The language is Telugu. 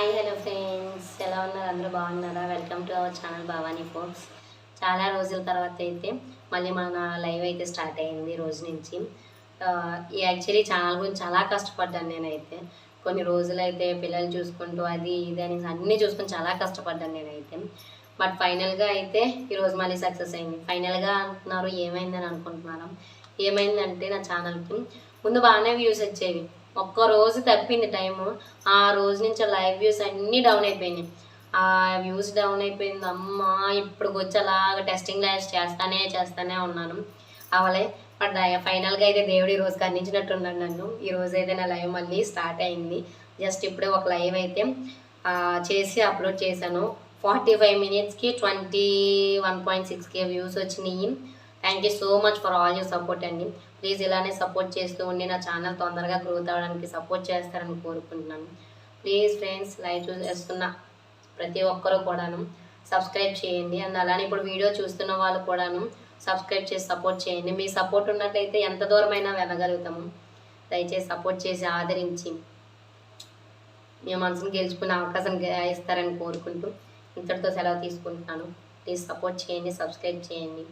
హాయ్ హలో ఫ్రెండ్స్ ఎలా ఉన్నారు? అందరూ బాగున్నారా? Welcome to our channel Bhavani force చాలా రోజుల తర్వాత అయితే మళ్ళీ మన లైవ్ అయితే స్టార్ట్ అయింది రోజు నుంచి. ఈ యాక్చువల్లీ ఛానల్ గురించి చాలా కష్టపడ్డాను నేనైతే. కొన్ని రోజులైతే పిల్లలు చూసుకుంటూ అది ఇది అని అన్నీ చూసుకొని చాలా కష్టపడ్డాను నేనైతే. బట్ ఫైనల్గా అయితే ఈరోజు మళ్ళీ సక్సెస్ అయింది. ఫైనల్గా అంటున్నారు ఏమైందని అనుకుంటున్నారా? ఏమైందంటే నా ఛానల్కి ముందు బాగానే వ్యూస్ వచ్చేవి. ఒక్క రోజు తప్పింది టైము ఆ రోజు నుంచి లైవ్ వ్యూస్ అన్నీ డౌన్ అయిపోయినాయి. ఆ వ్యూస్ డౌన్ అయిపోయింది. అమ్మా ఇప్పుడు వచ్చి అలాగ టెస్టింగ్ ల్యాబ్స్ చేస్తానే చేస్తానే ఉన్నాను. అవలే బట్ ఫైనల్గా అయితే దేవుడు ఈ రోజు కర్ణించినట్టున్నాడు నన్ను. ఈరోజు అయితే నా లైవ్ మళ్ళీ స్టార్ట్ అయింది. జస్ట్ ఇప్పుడే ఒక లైవ్ అయితే చేసి అప్లోడ్ చేశాను. ఫార్టీ ఫైవ్ మినిట్స్కి twenty one point six K views వచ్చినాయి. Thank you so much for all your support అండి. ప్లీజ్ ఇలానే సపోర్ట్ చేస్తూ ఉండి నా ఛానల్ తొందరగా గ్రోత్ అవ్వడానికి సపోర్ట్ చేస్తారని కోరుకుంటున్నాను. ప్లీజ్ ఫ్రెండ్స్ లైవ్ చూసేస్తున్న ప్రతి ఒక్కరూ కూడాను సబ్స్క్రైబ్ చేయండి. అండ్ అలానే ఇప్పుడు వీడియో చూస్తున్న వాళ్ళు కూడాను సబ్స్క్రైబ్ చేసి సపోర్ట్ చేయండి. మీ సపోర్ట్ ఉన్నట్లయితే ఎంత దూరమైనా వెళ్ళగలుగుతాము. దయచేసి సపోర్ట్ చేసి ఆదరించి మీ మనసును గెలుచుకునే అవకాశం ఇస్తారని కోరుకుంటూ ఇంతటితో సెలవు తీసుకుంటున్నాను. ప్లీజ్ సపోర్ట్ చేయండి సబ్స్క్రైబ్ చేయండి.